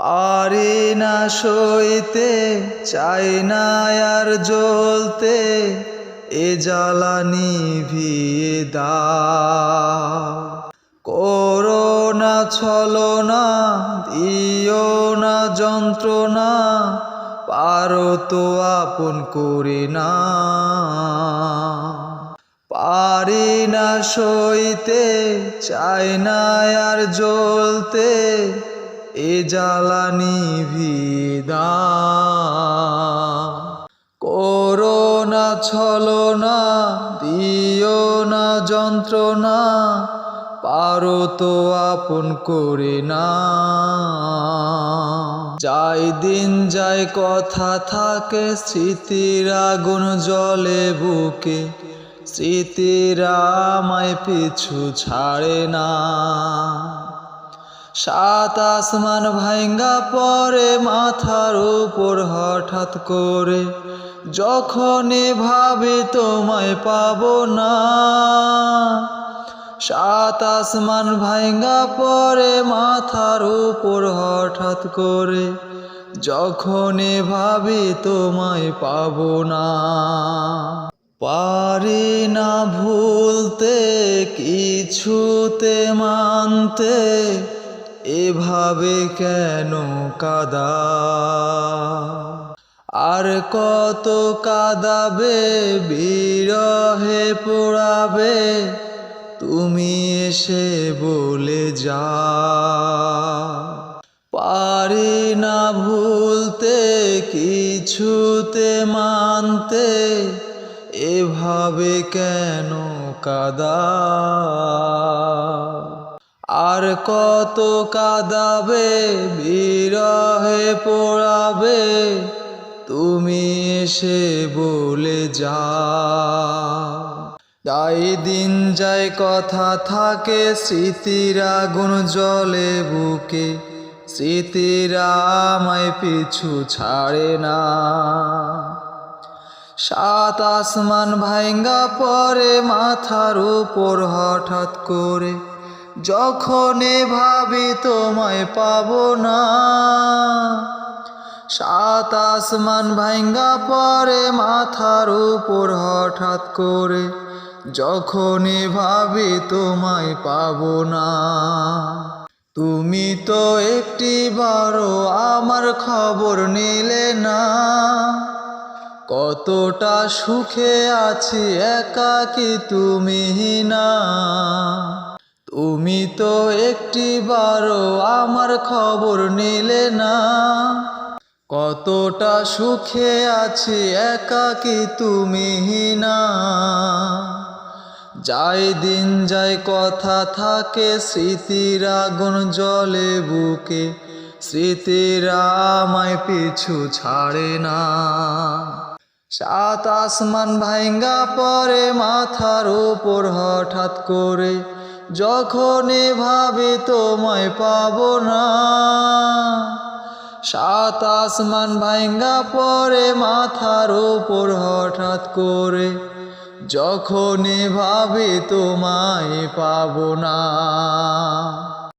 পারি না সইতে, চাই না আর জ্বলতে, এ জ্বালানি ভিয়ে দাও। করোনা ছলনা, দিও না যন্ত্রণা, পারো তো আপন করে না। পারি না সইতে, চাই না আর জ্বলতে এ জ্বালানি ভিদা। করোনা ছলনা, দিও না যন্ত্রণা, পারো তো আপন করে না। যাই দিন যায় কথা থাকে, স্মৃতির আগুন জলে বুকে, স্মৃতিরা আমায় পিছু ছাড়ে না। সাত আসমান ভাঙ্গা পরে মাথার উপর হঠাৎ করে যখন ভাবি তোমায় পাব না। সাত আসমান ভাঙ্গা পরে মাথার উপর হঠাৎ করে যখন ভাবি তোমায় পাব না। পারি না ভুলতে, কিছুতে মানতে এভাবে কেন কাদা? আর কত কাদাবে, বিরহে পোড়াবে, তুমি এসে বলে যা। পারি না ভুলতে, কিছুতে মানতে, এভাবে কেন কাদা? আর কত কাদাবে, বিরহে পোড়াবে, তুমি এসে বলে যা। তাই দিন যায় কথা থাকে, স্মৃতির আগুন জলে বুকে, স্মৃতিরা আমায় পিছু ছাড়ে না। সাত আসমান ভাঙ্গা পরে, মাথার উপর হঠাৎ করে যখনই ভাবি তোমায় পাবো না, সাত আসমান ভাঙ্গা পরে মাথার উপর হঠাৎ করে যখনই ভাবি তোমায় পাবো না। তুমি তো একটি বারো, আমার খবর নিলে না। কতটা সুখে আছি, একাকি তুমি না। তো একটি বারো, আমার খবর নিলে না। কতটা সুখে আছি একাকি তুমি না যাই দিন যাই কথা থাকে, স্মৃতির আগুন জলে বুকে, স্মৃতিরা আমায় পিছু ছাড়ে না। সাত আসমান ভাঙ্গা পরে, মাথার উপর হঠাৎ করে যখনই ভাবে তোমায় পাব না, সাত আসমান ভাঙ্গা পরে মাথার ওপর হঠাৎ করে, যখনই ভাবে তোমায় পাব না।